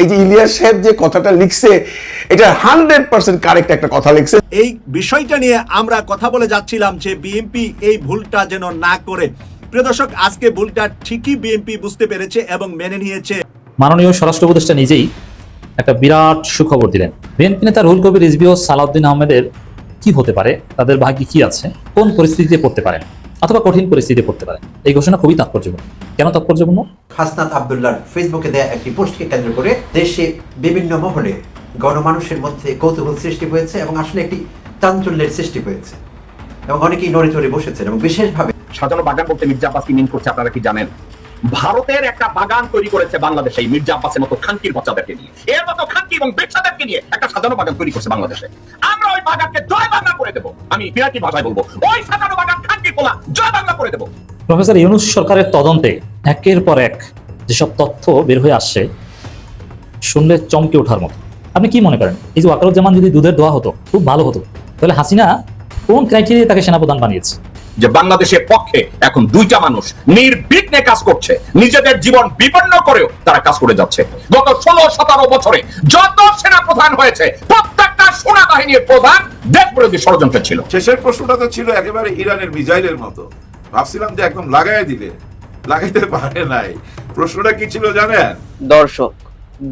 এই যে ইলিয়াস সাহেব যে কথাটা লিখছে এটা হান্ড্রেড পার্সেন্ট কারেক্ট একটা কথা লিখছে। এই বিষয়টা নিয়ে আমরা কথা বলে যাচ্ছিলাম যে বিএনপি এই ভুলটা যেন না করে। প্রিয় দর্শক আজকে ভুলটা ঠিকই বিএনপি বুঝতে পেরেছে এবং মেনে নিয়েছে। মাননীয় স্বরাষ্ট্র উপদেষ্টা নিজেই একটা বিরাট সুখবর দিলেন। বিএনপি নেতা রুহুল কবির রিজভি ও সালাউদ্দিন আহমেদের কি হতে পারে? তাদের ভাগ্যে কি আছে? কোন পরিস্থিতিতে পড়তে পারেন? অথবা কঠিন পরিস্থিতিতে পড়তে পারেন এই ঘোষণা খুবই তাৎপর্যপূর্ণ। কেন তাৎপর্যপূর্ণ? হাসনাত আবদুল্লাহর ফেসবুকে দেয়া একটি পোস্টকে কেন্দ্র করে দেশে বিভিন্ন মহলে গণমানুষের মধ্যে কৌতূহল সৃষ্টি হয়েছে এবং আসলে একটি চাঞ্চল্যের সৃষ্টি হয়েছে। এবং অনেকেই নড়ে চড়ে বসেছেন এবং বিশেষভাবে সাজানো বাগান বলতে মির্জা আব্বাস কি মিন করছে আপনারা কি জানেন? ভারতের একটা বাগান তৈরি করেছে বাংলাদেশে এই মির্জা আব্বাসের মতো খানকির বাচ্চাদেরকে নিয়ে। এর মতো খানকি এবং বেচ্চাদেরকে নিয়ে একটা সাজানো বাগান তৈরি করছে বাংলাদেশে। জয় বাংলা করে দেবো। আমি ভাষায় বলব ওই খানকি পোলা জয় বাংলা করে দেবো। প্রফেসর ইউনুস সরকারের তদন্তে একের পর এক যেসব তথ্য বের হয়ে আসছে শুনলে চমকে ওঠার মতো। আপনি কি মনে করেন? এই যে ওয়াকারুজ্জামান যদি দুধের দোয়া হতো খুব ভালো হতো। তাহলে হাসিনা কোন ক্রাইটেরিয়া তাকে সেনাপ্রধান বানিয়েছে? যে বাংলাদেশের পক্ষে এখন দুইটা মানুষ নির্বিঘ্নে কাজ করছে নিজেদের জীবন বিপন্ন করেও তারা কাজ করে যাচ্ছে। গত ষোলো সতেরো বছরে যত সেনা প্রধান হয়েছে সেনা বাহিনীর প্রধান দেশ বিরোধী ষড়যন্ত্র ছিল। শেষের প্রশ্নটা তো ছিল একেবারে ইরানের মিসাইলের মতো। ভাবছিলাম যে একদম লাগাই দিলে লাগাইতে পারে নাই। প্রশ্নটা কি ছিল জানেন? দর্শক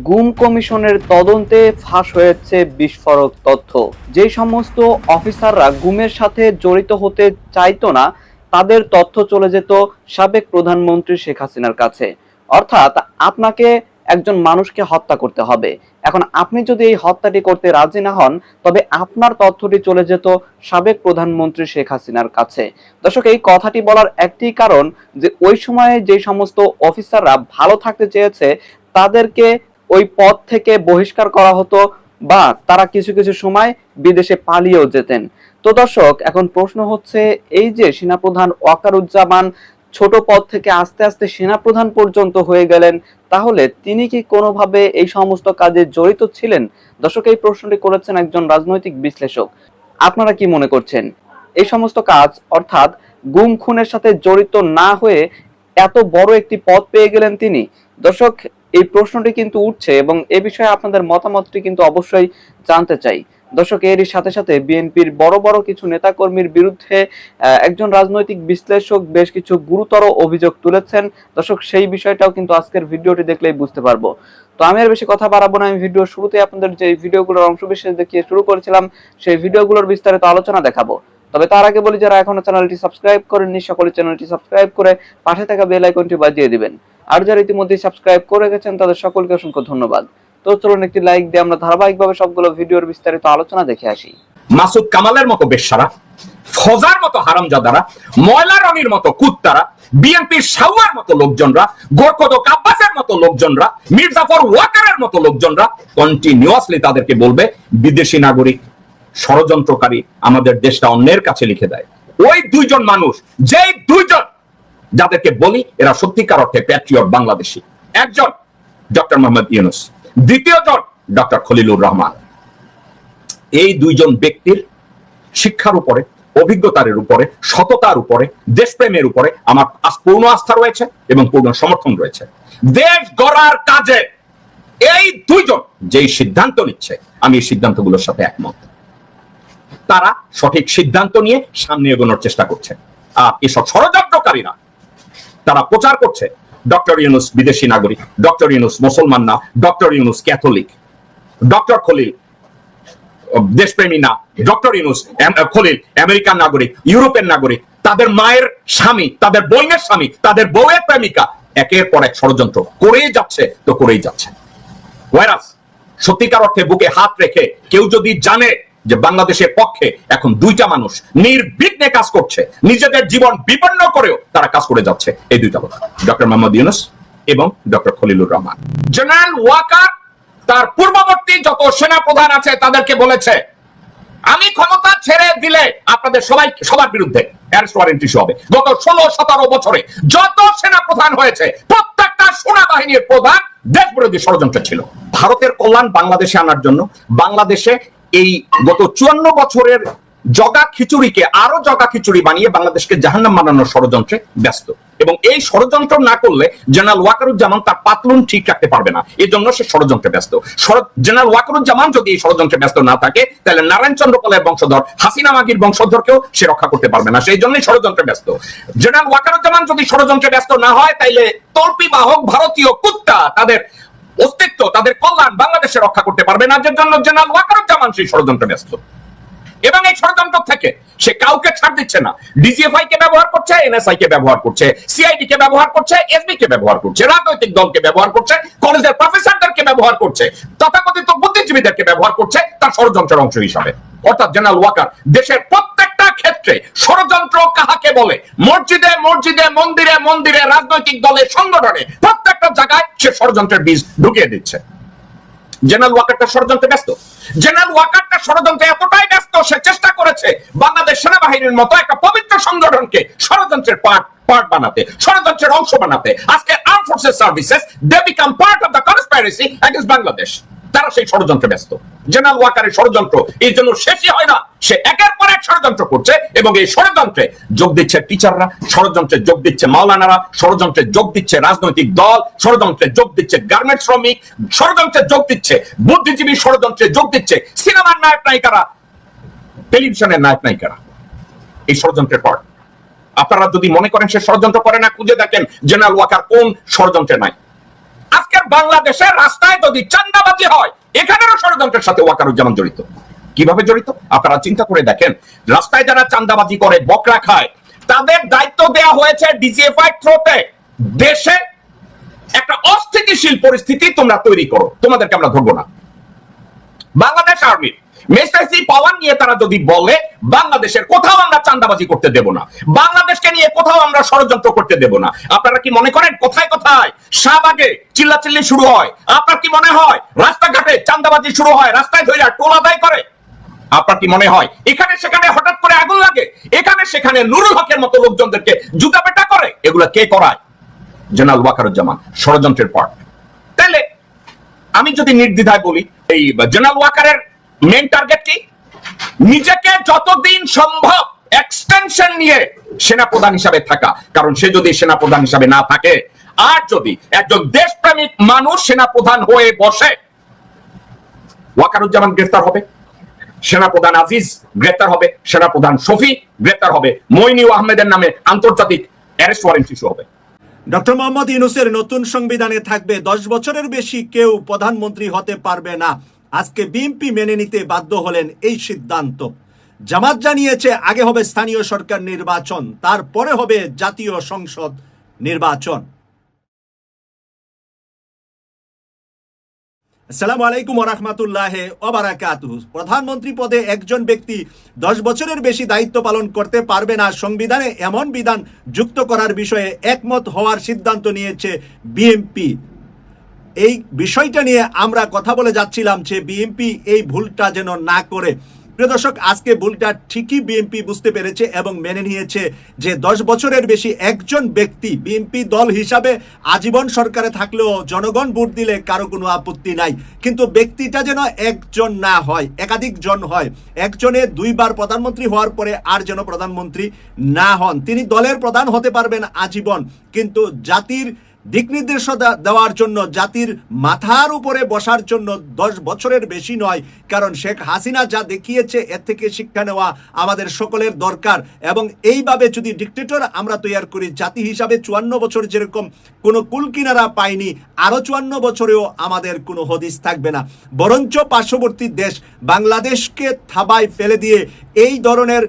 গুম কমিশনের তদন্তে ফাঁস হয়েছে বিস্ফোরক তথ্য। যে সমস্ত অফিসাররা গুমের সাথে জড়িত হতে চাইতো না তাদের তথ্য চলে যেত সাবেক প্রধানমন্ত্রী শেখ হাসিনার কাছে। অর্থাৎ আপনাকে একজন মানুষকে হত্যা করতে হবে। এখন আপনি যদি এই হত্যাটি করতে রাজি না হন, তবে আপনার তথ্যটি চলে যেত সাবেক প্রধানমন্ত্রী শেখ হাসিনার কাছে। দর্শক, এই কথাটি বলার একটি কারণ যে ওই সময়ে যে সমস্ত অফিসাররা ভালো থাকতে চেয়েছে, তাদেরকে ওই পদ থেকে বহিষ্কার করা হতো বা তারা কিছু কিছু সময় বিদেশে পালিয়েও যেতেন। তো দর্শক, এখন প্রশ্ন হচ্ছে, এই যে সেনাপ্রধান ওয়াকারুজ্জামান ছোট পদ থেকে আস্তে আস্তে সেনাপ্রধান পর্যন্ত হয়ে গেলেন, তাহলে তিনি কি কোনোভাবে এই সমস্ত কাজে জড়িত ছিলেন? দর্শক, এই প্রশ্নটি করেছেন একজন রাজনৈতিক বিশ্লেষক। আপনারা কি মনে করছেন? এই সমস্ত কাজ, অর্থাৎ গুম খুনের সাথে জড়িত না হয়ে এত বড় একটি পদ পেয়ে গেলেন তিনি? দর্শক এই প্রশ্নটি কিন্তু উঠছে এবং এ বিষয়ে আপনাদের মতামতটি কিন্তু অবশ্যই জানতে চাই। দর্শক, এরই সাথে সাথে বিএনপির বড় বড় কিছু নেতাকর্মীর বিরুদ্ধে একজন রাজনৈতিক বিশ্লেষক বেশ কিছু গুরুতর অভিযোগ তুলেছেন। দর্শক, সেই বিষয়টাও কিন্তু আজকের ভিডিওটি দেখলেই বুঝতে পারব। তো আমি আর বেশি কথা বাড়াবো না। আমি ভিডিও শুরুতে আপনাদের যে ভিডিওগুলোর অংশ বিশেষ দেখিয়ে শুরু করেছিলাম, সেই ভিডিওগুলোর বিস্তারিত আলোচনা দেখাবো। তবে তার আগে বলি, যারা এখনও চ্যানেলটি সাবস্ক্রাইব করেননি, সকলে চ্যানেলটি সাবস্ক্রাইব করে পাশে থাকা বেল আইকনটি বাজিয়ে দিবেন। আর যারা ইতিমধ্যে সাবস্ক্রাইব করে গেছেন, তাদের সকলকে অসংখ্য ধন্যবাদ। তো চলুন একটি লাইক দিয়ে আমরা ধারাবাহিকভাবে সবগুলো ভিডিওর বিস্তারিত আলোচনা দেখে আসি। মাসুদ কামালের মতো বেশ্যারা, ফজার মতো হারামজাদারা, ময়লা রঙের মতো কুত্তারা, বিএনপির সাউয়ার মতো লোকজনরা গোরকদক আব্বাসের মতো লোকজনরা, মির্জাফর ওয়াকারের মতো লোকজনরা কন্টিনিউয়াসলি তাদেরকে বলবে, বিদেশি নাগরিক, ষড়যন্ত্রকারী আমাদের দেশটা অন্যের কাছে লিখে দেয়। ওই দুইজন মানুষ, যেই দুইজন যাদেরকে বলি এরা সত্যিকার অর্থে প্যাট্রিয়ট বাংলাদেশি। একজন ডক্টর মোহাম্মদ ইউনুস দ্বিতীয়জন ডক্টর খলিলুর রহমান। এই দুইজন ব্যক্তির শিক্ষার উপরে, অভিজ্ঞতার উপরে, সততার উপরে, দেশপ্রেমের উপরে আমার পূর্ণ আস্থা রয়েছে এবং পূর্ণ সমর্থন রয়েছে। দেশ গড়ার কাজে এই দুইজন যেই সিদ্ধান্ত নিচ্ছে, আমি এই সিদ্ধান্তগুলোর সাথে একমত। তারা সঠিক সিদ্ধান্ত নিয়ে সামনে এগোনোর চেষ্টা করছে। আর এসব ষড়যন্ত্রকারীরা তারা প্রচার করছে। ডক্টর ইউনুস বিদেশি নাগরিক, ডক্টর ইউনুস মুসলমান না, doctor Yunus Catholic, doctor Khalil, দেশপ্রেমী না, ডক্টর ইউনুস খলিল, আমেরিকান নাগরিক, ইউরোপের নাগরিক, তাদের মায়ের স্বামী, তাদের বোনের স্বামী, তাদের বউয়ের প্রেমিকা, একের পর এক ষড়যন্ত্র, করেই যাচ্ছে তো করেই যাচ্ছে। ভাইরাস, সত্যিকার অর্থে বুকে হাত রেখে কেউ যদি জানে যে বাংলাদেশের পক্ষে এখন দুইটা মানুষ নির্বিঘ্নে কাজ করছে, নিজেদের জীবন বিপন্ন করেও তারা কাজ করে যাচ্ছে। এই দুইটা কথা। ডক্টর মোহাম্মদ ইউনুস এবং ডক্টর খলিলুর রহমান। জেনারেল ওয়াকার, তার পূর্ববর্তী যত সেনা প্রধান আছে তাদেরকে বলেছে, আমি ক্ষমতা ছেড়ে দিলে আপনাদের সবাই, সবার বিরুদ্ধে হবে। গত ষোলো, সতেরো বছরে যত সেনা প্রধান হয়েছে, প্রত্যেকটা সেনা বাহিনীর প্রধান দেশ বিরোধী ষড়যন্ত্র ছিল। ভারতের কল্যাণ বাংলাদেশে আনার জন্য, বাংলাদেশে এই গত চুয়ান্ন বছরের জগা খিচুড়িকে আরও জগা খিচুড়ি বানিয়ে বাংলাদেশকে জাহান্নাম বানানোর ষড়যন্ত্রে ব্যস্ত। এবং এই ষড়যন্ত্র না করলে জেনারেল ওয়াকারুজ্জামান তার পাতলুন ঠিক রাখতে পারবে না। এই জন্য সে ষড়যন্ত্রে ব্যস্ত। জেনারেল ওয়াকারুজ্জামান যদি এই ষড়যন্ত্রে ব্যস্ত না থাকে, তাহলে নারায়ণ চন্দ্র পালের বংশধর, হাসিনা মাগির বংশধরকেও সে রক্ষা করতে পারবে না। সেই জন্যই ষড়যন্ত্রে ব্যস্ত। জেনারেল ওয়াকারুজ্জামান যদি ষড়যন্ত্রে ব্যস্ত না হয়, তাইলে তর্পি বাহক ভারতীয় কুত্তা তাদের অস্তিত্ব তাদের কল্যাণ বাংলাদেশে রক্ষা করতে পারবে না। যে জন্য জেনারেল ওয়াকারুজ্জামান সেই ষড়যন্ত্রে ব্যস্ত। এবং এই ষড়যন্ত্র থেকে সে কাউকে ছাড় দিচ্ছে না। ডিজিএফআই কে ব্যবহার করছে এনএসআই কে ব্যবহার করছে সিআইডি কে ব্যবহার করছে এসবি কে ব্যবহার করছে, রাজনৈতিক দলকে ব্যবহার করছে, কলেজের প্রফেসরদেরকে ব্যবহার করছে, তথাকথিত বুদ্ধিজীবীদেরকে ব্যবহার করছে, তার ষড়যন্ত্রের অংশ হিসাবে। অর্থাৎ জেনারেল ওয়াকার দেশের প্রত্যেকটা ক্ষেত্রে ষড়যন্ত্র কাহাকে বলে? মসজিদে মসজিদে, মন্দিরে মন্দিরে, রাজনৈতিক দলে সংগঠনে প্রত্যেকটা জায়গায় সে ষড়যন্ত্রের বীজ ঢুকিয়ে দিচ্ছে। জেনারেল ওয়াকারটা ষড়যন্ত্রে ব্যস্ত। জেনারেল ওয়াকারটা ষড়যন্ত্রে এতটাই ব্যস্ত, সে চেষ্টা করেছে বাংলাদেশ সেনাবাহিনীর মতো একটা পবিত্র সংগঠনকে ষড়যন্ত্রের পার্ট পার্ট বানাতে, ষড়যন্ত্রের অংশ বানাতে। আজকে armed forces services they become part of the conspiracy Bangladesh তারা সেই ষড়যন্ত্রে ব্যস্ত। জেনারেল ওয়াকারের ষড়যন্ত্র এই জন্য শেষই হয় না। সে একের পর এক ষড়যন্ত্র করছে এবং এই ষড়যন্ত্রে যোগ দিচ্ছে টিচাররা ষড়যন্ত্রে যোগ দিচ্ছে মাওলানারা, ষড়যন্ত্রে যোগ দিচ্ছে রাজনৈতিক দল, ষড়যন্ত্রে যোগ দিচ্ছে গার্মেন্ট শ্রমিক, ষড়যন্ত্রে যোগ দিচ্ছে বুদ্ধিজীবী, ষড়যন্ত্রে যোগ দিচ্ছে সিনেমার নায়ক নায়িকারা টেলিভিশনের নায়ক নায়িকারা এই ষড়যন্ত্রের পর। আপনারা যদি মনে করেন সে ষড়যন্ত্র করে না, খুঁজে দেখেন জেনারেল ওয়াকার কোন ষড়যন্ত্রে নাই। আজকের বাংলাদেশের রাস্তায় যদি চান্দাবাজি হয়, এখানেরও ষড়যন্ত্রের সাথে ওয়াকারুজ্জামান জড়িত। কীভাবে জড়িত? আপনারা চিন্তা করে দেখেন। রাস্তায় যারা চান্দাবাজি করে, বকরা খায়, তাদের দায়িত্ব দেয়া হয়েছে ডিজিএফআই থ্রোতে। দেশে একটা অস্থিতিশীল পরিস্থিতি তোমরা তৈরি করো। তোমাদেরকে আমরা ধরবো না। বাংলাদেশ আর্মির মেস্টাইসি পাওয়ার নিয়ে তারা যদি বলে, বাংলাদেশের কোথাও আমরা চান্দাবাজি করতে দেব না। বাংলাদেশকে নিয়ে কোথাও আমরা ষড়যন্ত্র করতে দেব না। আপনারা কি মনে করেন কোথায় কোথায় শাহবাগে চিল্লাচিল্লি শুরু হয়? আপনার কি মনে হয় রাস্তাঘাটে চান্দাবাজি শুরু হয়, রাস্তায় ধরে টোল আদায় করে? আপনার কি মনে হয় এখানে সেখানে হঠাৎ করে আগুন লাগে? এখানে সেখানে নুরুল হকের মতো লোকজনদেরকে জুতা পেটা করে? এগুলা কে করায়? জেনারেল ওয়াকারুজ্জামান, ষড়যন্ত্রের পর। তাহলে আমি যদি নির্দ্বিধায় বলি, এই জেনারেল ওয়াকারের মেন টার্গেট কি? নিজেকে যতদিন সম্ভব এক্সটেনশন নিয়ে সেনাপ্রধান হিসাবে থাকা। কারণ সে যদি সেনাপ্রধান হিসাবে না থাকে, আর যদি একজন দেশপ্রেমিক মানুষ সেনাপ্রধান হয়ে বসে, ওয়াকারুজ্জামান গ্রেফতার হবে, সেনাপ্রধান আজিজ গ্রেফতার হবে, সেনাপ্রধান শফি গ্রেফতার হবে মইনিউ আহমেদের নামে আন্তর্জাতিক অ্যারেস্ট ওয়ারেন্ট ইস্যু হবে। ডক্টর মোহাম্মদ ইউনুসের নতুন সংবিধানে থাকবে দশ বছরের বেশি কেউ প্রধানমন্ত্রী হতে পারবে না। আজকে বিএনপি মেনে নিতে বাধ্য হলেন এই সিদ্ধান্ত। জামাত জানিয়েছে, আগে হবে স্থানীয় সরকার নির্বাচন, তারপরে হবে জাতীয় সংসদ নির্বাচন। আসসালামু আলাইকুম রহমতুল্লাহ ওবারাকাতু প্রধানমন্ত্রী পদে একজন ব্যক্তি দশ বছরের বেশি দায়িত্ব পালন করতে পারবে না, সংবিধানে এমন বিধান যুক্ত করার বিষয়ে একমত হওয়ার সিদ্ধান্ত নিয়েছে বিএমপি এই বিষয়টা নিয়ে আমরা কথা বলে যাচ্ছিলাম যে বিএনপি এই ভুলটা যেন না করে। প্রিয় দর্শক, আজকে ভুলটা ঠিকই বিএনপি বুঝতে পেরেছে এবং মেনে নিয়েছে যে দশ বছরের বেশি একজন ব্যক্তি বিএনপি দল হিসাবে আজীবন সরকারে থাকলেও জনগণ ভোট দিলে কারও কোনো আপত্তি নাই। কিন্তু ব্যক্তিটা যেন একজন না হয়, একাধিক জন হয়, একজনে দুইবার প্রধানমন্ত্রী হওয়ার পরে আর যেন প্রধানমন্ত্রী না হন। তিনি দলের প্রধান হতে পারবেন আজীবন, কিন্তু জাতির দিক নির্দেশনা দেওয়ার জন্য জাতির মাথার উপরে বসার জন্য দশ বছরের বেশি নয়, কারণ শেখ হাসিনা যা দেখিয়েছে, এর থেকে শিক্ষা নেওয়া আমাদের সকলের দরকার। এবং এইভাবে যদি ডিকটেটর আমরা তৈরি করি, জাতি হিসাবে চুয়ান্ন বছর যেরকম কোনো কুল কিনারা পায়নি আরও চুয়ান্ন বছরেও আমাদের কোনো হদিস থাকবে না। বরঞ্চ পার্শ্ববর্তী দেশ বাংলাদেশকে থাবায় ফেলে দিয়ে এই ধরনের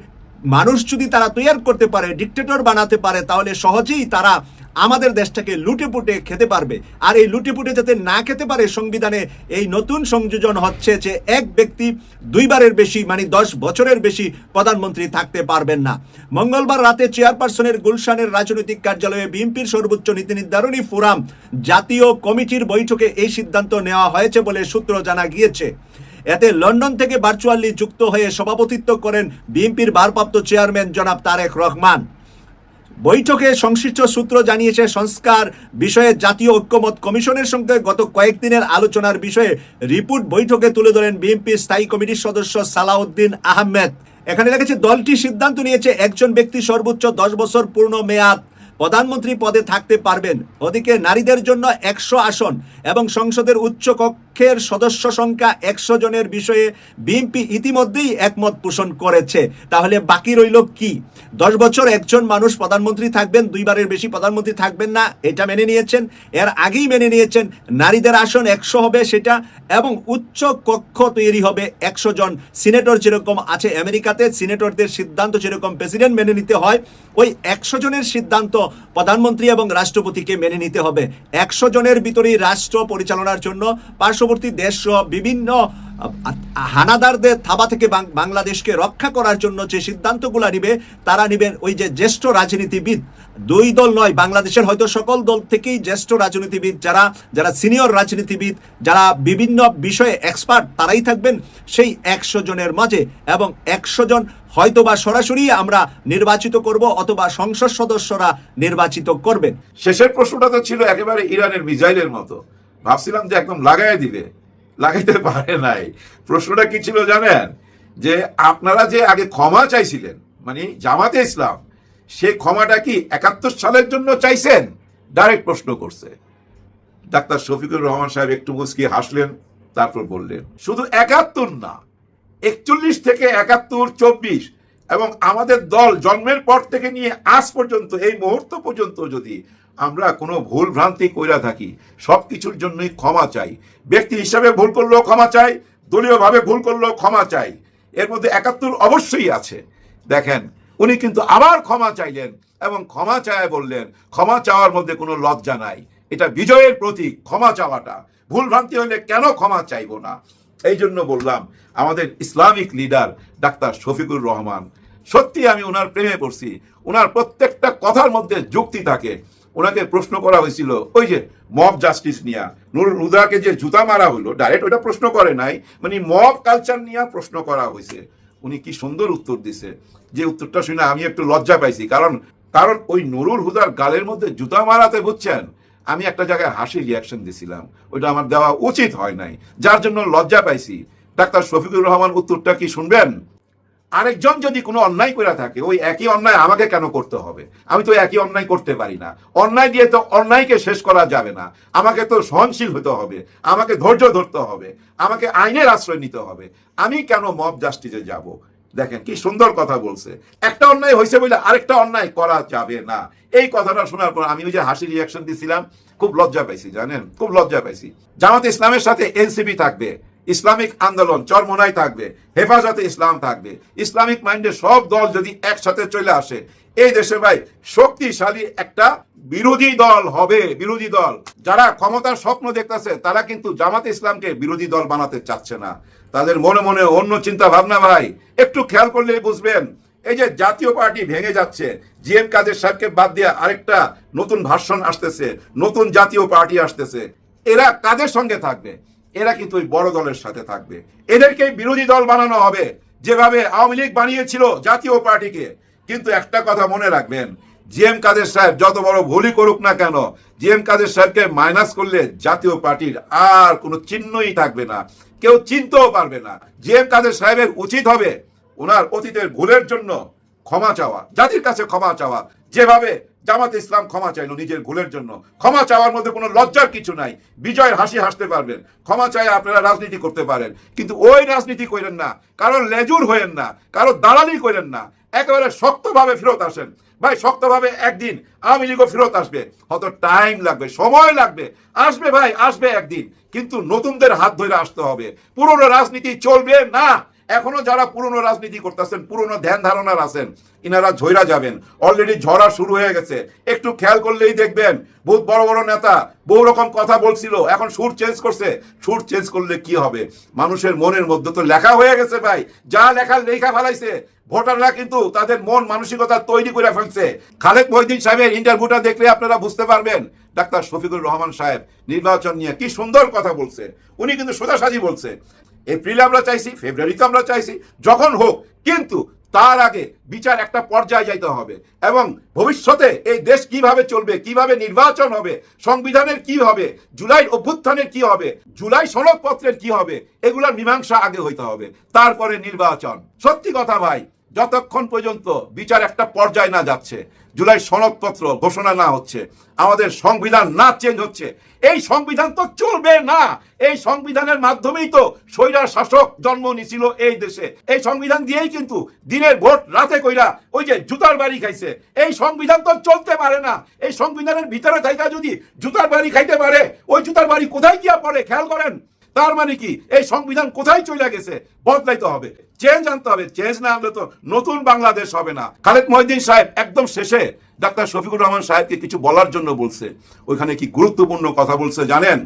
মানুষ যদি তারা তৈরি করতে পারে ডিকটেটর বানাতে পারে, তাহলে সহজেই তারা আমাদের দেশটাকে লুটেপুটে খেতে পারবে। আর এই লুটেপুটে যাতে না খেতে পারে সংবিধানে, এই নতুন সংযোজন হচ্ছে যে এক ব্যক্তি দুইবারের বেশি মানে দশ বছরের বেশি প্রধানমন্ত্রী থাকতে পারবেন না। মঙ্গলবার রাতে চেয়ারপারসনের গুলশানের রাজনৈতিক কার্যালয়ে বিএনপির সর্বোচ্চ নীতি নির্ধারণী ফোরাম, জাতীয় কমিটির বৈঠকে এই সিদ্ধান্ত নেওয়া হয়েছে বলে সূত্র জানা গিয়েছে। এতে লন্ডন থেকে ভার্চুয়ালি যুক্ত হয়ে সভাপতিত্ব করেন বিএনপির ভারপ্রাপ্ত চেয়ারম্যান জনাব তারেক রহমান। বৈঠকে সংশ্লিষ্ট সূত্র জানিয়েছে, সংস্কার বিষয়ে জাতীয় ঐক্যমত কমিশনের সঙ্গে গত কয়েকদিনের আলোচনার বিষয়ে রিপোর্ট বৈঠকে তুলে ধরেন বিএনপি স্থায়ী কমিটির সদস্য সালাউদ্দিন আহমেদ। এখানে লেগেছে, দলটি সিদ্ধান্ত নিয়েছে একজন ব্যক্তি সর্বোচ্চ দশ বছর পূর্ণ মেয়াদ। প্রধানমন্ত্রী পদে থাকতে পারবেন। ওদিকে নারীদের জন্য একশো আসন এবং সংসদের উচ্চ কক্ষের সদস্য সংখ্যা একশো জনের বিষয়ে বিএনপি ইতিমধ্যেই একমত পোষণ করেছে। তাহলে বাকি রইল কি? দশ বছর একজন মানুষ প্রধানমন্ত্রী থাকবেন, দুইবারের বেশি প্রধানমন্ত্রী থাকবেন না, এটা মেনে নিয়েছেন। এর আগেই মেনে নিয়েছেন, নারীদের আসন একশো হবে সেটা এবং উচ্চ কক্ষ তৈরি হবে একশো জন। সিনেটর যেরকম আছে আমেরিকাতে, সিনেটরদের সিদ্ধান্ত যেরকম প্রেসিডেন্ট মেনে নিতে হয়, ওই একশো জনের সিদ্ধান্ত প্রধানমন্ত্রী এবং রাষ্ট্রপতিকে মেনে নিতে হবে। একশো জনের ভিতরেই রাষ্ট্র পরিচালনার জন্য পার্শ্ববর্তী দেশ সহ বিভিন্ন হানাদারদের থাবা থেকে বাংলাদেশকে রক্ষা করার জন্য যে সিদ্ধান্তগুলো নিবে, তারা নিবেন ওই যে জ্যেষ্ঠ রাজনীতিবিদ। দুই দল নয়, বাংলাদেশের হয়তো সকল দল থেকেই জ্যেষ্ঠ রাজনীতিবিদ যারা যারা সিনিয়র রাজনীতিবিদ, যারা বিভিন্ন বিষয়ে এক্সপার্ট, তারাই থাকবেন সেই একশো জনের মাঝে এবং একশো জন হয়তো বা সরাসরি আমরা নির্বাচিত করব অথবা সংসদ সদস্যরা নির্বাচিত করবেন। শেষের প্রশ্নটা তো ছিল একেবারে ইরানের মিসাইলের মতো। ভাবছিলাম যে একদম লাগাই দিবে লাগাইতে পারে নাই। প্রশ্নটা কি ছিল জানেন? যে আপনারা যে আগে ক্ষমা চাইছিলেন মানে জামাতে ইসলাম সেই ক্ষমাটা কি একাত্তর সালের জন্য চাইছেন? ডাইরেক্ট প্রশ্ন করছে। ডাক্তার শফিকুর রহমান সাহেব একটু মুসকি হাসলেন, তারপর বললেন, শুধু একাত্তর না, একচল্লিশ থেকে একাত্তর, চব্বিশ এবং আমাদের দল জন্মের পর থেকে নিয়ে আজ পর্যন্ত, এই মুহূর্ত পর্যন্ত যদি আমরা কোনো ভুল ভ্রান্তি কইরা থাকি। সব কিছুর জন্যই ক্ষমা চাই। ব্যক্তি হিসাবে ভুল করলেও ক্ষমা চাই, দলীয়ভাবে ভুল করলেও ক্ষমা চাই। এর মধ্যে একাত্তর অবশ্যই আছে। দেখেন, উনি কিন্তু আবার ক্ষমা চাইলেন এবং ক্ষমা চায় বললেন, ক্ষমা চাওয়ার মধ্যে কোনো লজ্জা নাই। এটা বিজয়ের প্রতীক, ক্ষমা চাওয়াটা। ভুল ভ্রান্তি হলে কেন ক্ষমা চাইব না? এই জন্য বললাম, আমাদের Islamic leader doctor Shafiqur Rahman, সত্যি আমি ওনার প্রেমে পড়ছি। ওনার প্রত্যেকটা কথার মধ্যে যুক্তি থাকে। ওনাকে প্রশ্ন করা হয়েছিল, ওই যে মব জাস্টিস নিয়া। নুরুল হুদাকে যে জুতা মারা হলো ডাইরেক্ট ওটা প্রশ্ন করে নাই মানে মব কালচার নিয়ে প্রশ্ন করা হয়েছে। উনি কি সুন্দর উত্তর দিছে। যে উত্তরটা শুনে আমি একটু লজ্জা পাইছি, কারণ কারণ ওই নুরুল হুদার গালের মধ্যে জুতা মারাতে বুঝছেন? আমি একটা জায়গায় হাসি রিয়াকশন দিছিলাম। ওইটা আমার দেওয়া উচিত হয় নাই। যার জন্য লজ্জা পাইছি। ডাক্তার শফিকুর রহমান উত্তরটা কি শুনবেন? আরেকজন যদি কোনো অন্যায় করে থাকে, ওই একই অন্যায় আমাকে কেন করতে হবে? আমি তো একই অন্যায় করতে পারি না। অন্যায় দিয়ে তো অন্যায়কে শেষ করা যাবে না। আমাকে তো সহনশীল হতে হবে। আমাকে ধৈর্য ধরতে হবে। আমাকে আইনের আশ্রয় নিতে হবে। আমি কেন মব জাস্টিসে যাব? দেখেন কি সুন্দর কথা বলছে। একটা অন্যায় হয়েছে বলে আরেকটা অন্যায় করা যাবে না। এই কথাটা শোনার পর আমি ওই যে হাসি রিয়াকশন দিছিলাম, খুব লজ্জা পাইছি, জানেন? খুব লজ্জা পাইছি। জামাত ইসলামের সাথে এনসিপি থাকবে। ইসলামিক আন্দোলন চরমোনাই থাকবে, হেফাজতে ইসলাম থাকবে। ইসলামিক মাইন্ডের সব দল যদি একসাথে চলে আসে, এই দেশে ভাই শক্তিশালী একটা বিরোধী দল হবে, বিরোধী দল। যারা ক্ষমতার স্বপ্ন দেখতেছে, তারা কিন্তু জামাত ইসলামকে বিরোধী দল বানাতে চাচ্ছে না। তাদের মনে মনে অন্য চিন্তা ভাবনা ভাই, একটু খেয়াল করলে বুঝবেন, এই যে জাতীয় পার্টি ভেঙে যাচ্ছে জি এম কাদের সাহেবকে বাদ দিয়ে আরেকটা নতুন ভার্সন আসতেছে, নতুন জাতীয় পার্টি আসতেছে, এরা কাদের সঙ্গে থাকবে? এরা কিন্তু ওই বড় দলের সাথে থাকবে। এদেরকে বিরোধী দল বানানো হবে, যেভাবে আওয়ামী লীগ বানিয়েছিল জাতীয় পার্টিকে। কিন্তু একটা কথা মনে রাখবেন, জি এম কাদের সাহেব যত বড় ভুলই করুক না কেন, জি এম কাদের সাহেবকে মাইনাস করলে জাতীয় পার্টির আর কোনো চিহ্নই থাকবে না। কেউ চিনতেও পারবে না, জি এম কাদের সাহেবের উচিত হবে ওনার অতীতের ভুলের জন্য ক্ষমা চাওয়া, জাতির কাছে ক্ষমা চাওয়া, যেভাবে জামাত ইসলাম ক্ষমা চাইলো নিজের ভুলের জন্য। ক্ষমা চাওয়ার মধ্যে কোনো লজ্জার কিছু নাই। বিজয়ের হাসি হাসতে পারবেন। ক্ষমা চাই আপনারা রাজনীতি করতে পারেন। কিন্তু ওই রাজনীতি করেন না। কারও লেজুর হইেন না। কারও দালালি করেন না। একেবারে শক্তভাবে ফেরত আসেন। ভাই, শক্তভাবে একদিন আওয়ামী লীগও ফেরত আসবে। হয়তো টাইম লাগবে, সময় লাগবে। আসবে ভাই, আসবে একদিন। কিন্তু নতুনদের হাত ধরে আসতে হবে। পুরনো রাজনীতি চলবে না। এখনও যারা পুরনো রাজনীতি করতেছেন, পুরনো ধ্যান ধারণার আছেন, ইনারা ঝইরা যাবেন। অলরেডি ঝরা শুরু হয়ে গেছে। একটু খেয়াল করলেই দেখবেন, বহুত বড় বড় নেতা বহু রকম কথা বলছিল, এখন সুর চেঞ্জ করছে। সুর চেঞ্জ করলে কি হবে? মানুষের মনের মধ্যে তো লেখা হয়ে গেছে ভাই। যা লেখা লেখা ফেলাইছে। ভোটাররা কিন্তু তাদের মন মানসিকতা তৈরি করে ফেলছে। খালেদ মহিদিন সাহেবের ইন্টারভিউটা দেখলে আপনারা বুঝতে পারবেন। ডাক্তার শফিকুর রহমান সাহেব নির্বাচন নিয়ে কি সুন্দর কথা বলছে। উনি কিন্তু সোজাসাজি বলছে। এপ্রিলে আমরা চাইছি, ফেব্রুয়ারিতে আমরা চাইছি, যখন হোক, কিন্তু তার আগে বিচার একটা পর্যায়ে যাইতে হবে এবং ভবিষ্যতে এই দেশ কীভাবে চলবে, কীভাবে নির্বাচন হবে, সংবিধানের কি হবে জুলাই অভ্যুত্থানের কি হবে, জুলাই সনদপত্রের কি হবে, এগুলার মীমাংসা আগে হইতে হবে, তারপরে নির্বাচন। সত্যি কথা ভাই, যতক্ষণ পর্যন্ত বিচার একটা পর্যায়ে না যাচ্ছে জুলাই সনদপত্র ঘোষণা না হচ্ছে, আমাদের সংবিধান না চেঞ্জ হচ্ছে। এই সংবিধান তো চলবে না। এই সংবিধানের মাধ্যমেই তো স্বৈরার শাসক জন্ম নিছিল এই দেশে। এই সংবিধান দিয়েই কিন্তু দিনের ভোট রাতে কইরা ওই যে জুতার বাড়ি খাইছে। এই সংবিধান তো চলতে পারে না। এই সংবিধানের ভিতরে থাইকা যদি জুতার বাড়ি খাইতে পারে, ওই জুতার বাড়ি কোথায় গিয়া পড়ে? খেয়াল করেন? তার মানে কি? এই সংবিধান কোথায় চলে গেছে? বদলাইতে হবে। চেঞ্জ আনতে হবে। চেঞ্জ না আনলে তো নতুন বাংলাদেশ হবে না। খালেদ মহিদ্দিন সাহেব একদম শেষে ডাক্তার শফিকুর রহমান সাহেবকে কিছু বলার জন্য বলছে। ওইখানে কি গুরুত্বপূর্ণ কথা বলছে জানেন?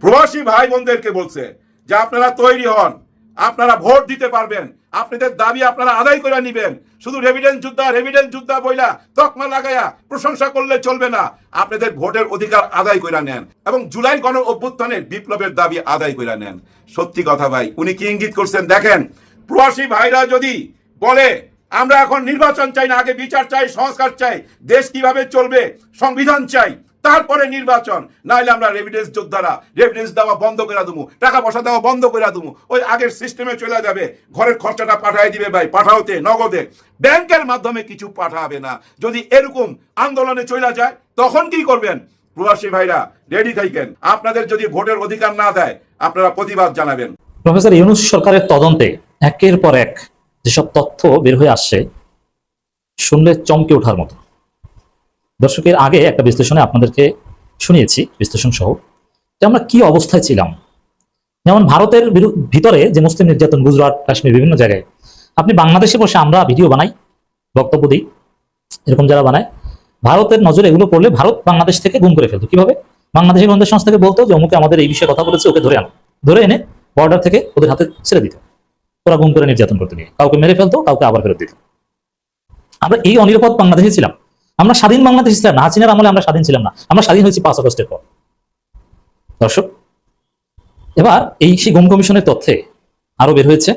প্রবাসী ভাই বোনদেরকে বলছে যে, আপনারা তৈরি হন। আপনারা ভোট দিতে পারবেন। আপনাদের দাবি আপনারা আদায় করে নিবেন। শুধু রেভিডেন্স যোদ্ধা রেভিডেন্স যোদ্ধা বইলা তকমা লাগাইয়া প্রশংসা করলে চলবে না। আপনাদের ভোটের অধিকার আদায় করে নেন এবং জুলাই গণ অভ্যুত্থানের বিপ্লবের দাবি আদায় করে নেন। সত্যি কথা ভাই, উনি কি ইঙ্গিত করছেন দেখেন, প্রবাসী ভাইরা যদি বলে, আমরা এখন নির্বাচন চাই না, আগে বিচার চাই, সংস্কার চাই, দেশ কীভাবে চলবে, সংবিধান চাই। তারপরে নির্বাচন। নাইলে আমরা রেভিডেন্স যোদ্ধারা রেভিডেন্স দেওয়া বন্ধ করে দেবো, টাকা পয়সা দেওয়া বন্ধ করে দেবো। ওই আগের সিস্টেমে চলে যাবে। ঘরের খরচাটা পাঠাই দিবে ভাই, পাঠাওতে, নগদে। ব্যাংকের মাধ্যমে কিছু পাঠাবে না। যদি এরকম আন্দোলনে চলে যায়, তখন কি করবেন? প্রবাসী ভাইরা রেডি থাকেন আপনাদের যদি ভোটের অধিকার না দেয়, আপনারা প্রতিবাদ জানাবেন। প্রফেসর ইউনুস সরকারের তদন্তে একের পর এক যেসব তথ্য বের হয়ে আসছে, শুনলে চমকে ওঠার মতো। দর্শকের আগে একটা বিশ্লেষণে আপনাদেরকে শুনিয়েছি, বিশ্লেষণ সহ, যে আমরা কি অবস্থায় ছিলাম। যেমন ভারতের ভিতরে যে মুসলিম নির্যাতন, গুজরাট, কাশ্মীর, বিভিন্ন জায়গায়, আপনি বাংলাদেশে বসে আমরা ভিডিও বানাই, বক্তব্য দিই, এরকম যারা বানায়, ভারতের নজরে এগুলো করলে ভারত বাংলাদেশ থেকে গুম করে ফেলতো। কীভাবে? বাংলাদেশের গোয়েন্দা সংস্থাকে বলতো যে অমুকে আমাদের এই বিষয়ে কথা বলেছে, ওকে ধরে আনো। ধরে এনে বর্ডার থেকে ওদের হাতে ছেড়ে দিত। ওরা গুম করে নির্যাতন করতে নিয়ে কাউকে মেরে ফেলতো, কাউকে আবার ফেরত দিত। আমরা এই অনিরাপদ বাংলাদেশে ছিলাম। আমরা স্বাধীন বাংলাদেশ ছিলাম না হাসিনার আমলে আমরা স্বাধীন ছিলাম না। আমরা স্বাধীন হয়েছি পাঁচ আগস্টের পর। দর্শক, এবার এই সেই গুম কমিশনের তথ্যে আরও বের হয়েছে।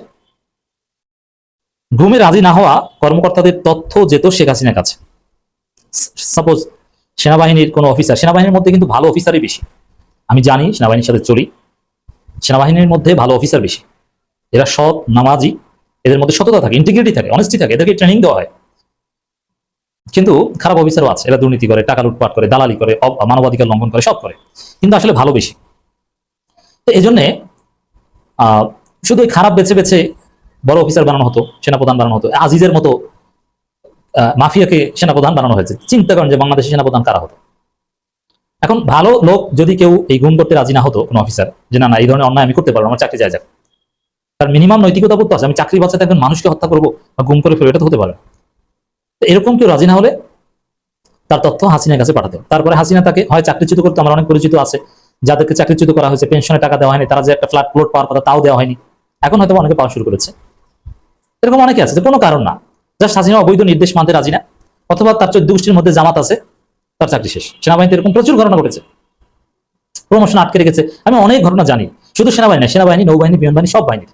গুমে রাজি না হওয়া কর্মকর্তাদের তথ্য যেত শেখ হাসিনার কাছে। সাপোজ সেনাবাহিনীর কোনো অফিসার সেনাবাহিনীর মধ্যে কিন্তু ভালো অফিসারই বেশি। আমি জানি সেনাবাহিনীর সাথে চলি। সেনাবাহিনীর মধ্যে ভালো অফিসার বেশি। এরা সৎ, নামাজি, এদের মধ্যে সততা থাকে ইন্টিগ্রিটি থাকে অনেস্টি থাকে, এদেরকে ট্রেনিং দেওয়া হয়। কিন্তু খারাপ অফিসারও আছে, এরা দুর্নীতি করে, টাকা লুটপাট করে, দালালি করে মানবাধিকার লঙ্ঘন করে, সব করে। কিন্তু আসলে ভালো বেশি। তো এই জন্যে শুধু খারাপ বেছে বেছে বড় অফিসার বানানো হতো, সেনাপ্রধান বানানো হতো, আজিজের মতো মাফিয়াকে সেনাপ্রধান বানানো হয়েছে। চিন্তা করেন যে বাংলাদেশের সেনাপ্রধান কারা হতো। এখন ভালো লোক যদি কেউ এই গুম করতে রাজি না হতো, কোনো অফিসার, যে না না, এই ধরনের অন্যায় আমি করতে পারব আমার চাকরি যায় যাক। তার মিনিমাম নৈতিকতা বোধ আছে, আমি চাকরি বাঁচাতে একজন মানুষকে হত্যা করব বা গুম করে ফেলব, এটা তো হতে পারে না। এরকম কেউ রাজি না হলে তার তথ্য হাসিনার কাছে পাঠাতে। তারপরে হাসিনা তাকে হয় চাকরিচ্যুত করতে, আমার অনেক পরিচিত আছে, যাদেরকে চাকরিচ্যুত করা হয়েছে পেনশনে টাকা দেওয়া হয়নি, তারা যে একটা ফ্ল্যাট প্লট পাওয়ার কথা তাও দেওয়া হয়নি। এখন হয়তো অনেকে পাওয়া শুরু করেছে। এরকম অনেকে আছে, যে কোনো কারণ না। জাস্ট হাসিনা অবৈধ নির্দেশ মানতে রাজি না, অথবা তার চোদ্দ গোষ্ঠীর মধ্যে জামাত আছে, তার চাকরি শেষ। সেনাবাহিনীতে এরকম প্রচুর ঘটনা ঘটেছে। প্রমোশন আটকে রেখেছে। আমি অনেক ঘটনা জানি। শুধু সেনাবাহিনী সেনাবাহিনী, নৌবাহিনী বিমান বাহিনী সব বাহিনী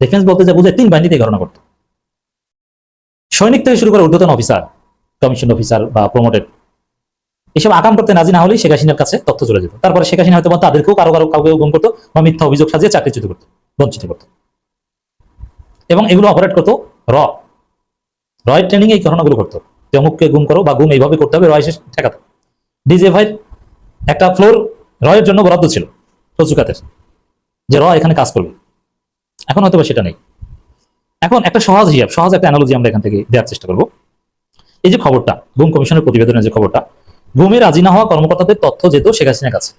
ডিফেন্স বলতে যা বুঝে তিন বাহিনীতে ঘটনা ঘটতো। সৈনিক থেকে শুরু করে ঊর্ধ্বতন অফিসার কমিশন অফিসার বা প্রমোটেড এসব আকাম করতে নাজি না হলেই শেখ হাসিনার কাছে তথ্য চলে যেত। তারপরে শেখ হাসিনা হয়তো তাদেরকেও কারও কারও কাউকে গুম করতো বা মিথ্যা অভিযোগ সাজিয়ে চাকরিচ্যুত করতো, বঞ্চিত করতো। এবং এগুলো অপারেট করতো র। রয়ের ট্রেনিং এই ঘটনাগুলো করতো যে অমুককে গুম করো বা গুম এইভাবে করতে হবে, রয় এসে ঠেকাতো। ডিজে ভাই একটা ফ্লোর রয়ের জন্য বরাদ্দ ছিল তসুকাতের যে র এখানে কাজ করবে। এখন হয়তো সেটা নেই। এখন একটা সহজ হিসাব, সহজ একটা অ্যানালজি আমরা এখান থেকে দেওয়ার চেষ্টা করব। এই যে খবরটা গুম কমিশনের প্রতিবেদনের যে খবরটা গুমে রাজি না হওয়া কর্মকর্তাদের তথ্য যেত শেখ হাসিনার কাছে।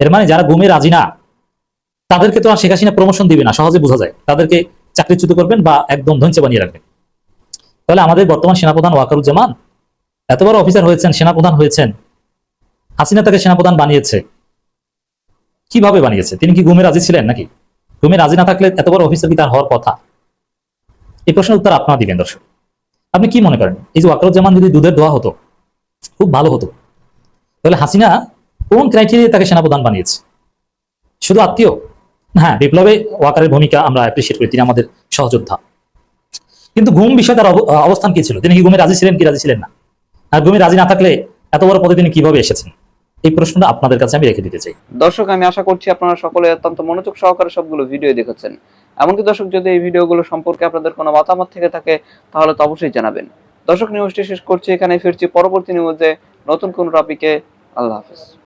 এর মানে যারা গুমে রাজি না, তাদেরকে তো আর শেখ হাসিনা প্রমোশন দিবে না, সহজে বোঝা যায়। তাদেরকে চাকরিচ্যুত করবেন বা একদম ধঞ্চে বানিয়ে রাখবেন। তাহলে আমাদের বর্তমান সেনাপ্রধান ওয়াকারুজ্জামান, এত বড় অফিসার হয়েছেন, সেনাপ্রধান হয়েছেন, হাসিনা তাকে সেনাপ্রধান বানিয়েছে। কীভাবে বানিয়েছে? তিনি কি গুমে রাজি ছিলেন নাকি? গুমে রাজি না থাকলে এত বড় অফিসার কি তার হওয়ার কথা? এই প্রশ্নের উত্তর আপনারা দিবেন, দর্শক। আপনি কি মনে করেন? এই যে ওয়াকারুজ্জামান যদি দুধের দোয়া হতো, খুব ভালো হতো। তাহলে হাসিনা কোন ক্রাইটেরিয়া তাকে সেনাপ্রধান বানিয়েছে? শুধু আত্মীয়? হ্যাঁ বিপ্লবে ওয়াকারের ভূমিকা আমরা অ্যাপ্রিসিয়েট করি, তিনি আমাদের সহযোদ্ধা। কিন্তু ঘুম বিষয়ে তার অব- অবস্থান কি ছিল? তিনি কি ঘুমে রাজি ছিলেন, কি রাজি ছিলেন না? আর ঘুমে রাজি না থাকলে এত বড় পদে তিনি কীভাবে এসেছেন? এই প্রশ্নটা আপনাদের কাছে আমি রেখে দিতে চাই। দর্শক, আমি আশা করছি আপনারা সকলে অত্যন্ত মনোযোগ সহকারে সবগুলো ভিডিও দেখেছেন। এমনকি দর্শক, যদি এই ভিডিওগুলো সম্পর্কে আপনাদের কোনো মতামত থেকে থাকে, তাহলে তো অবশ্যই জানাবেন। দর্শক নিউজটি শেষ করছি এখানে ফিরছি। পরবর্তী নিউজে নতুন কোন টপিকে আল্লাহ হাফেজ।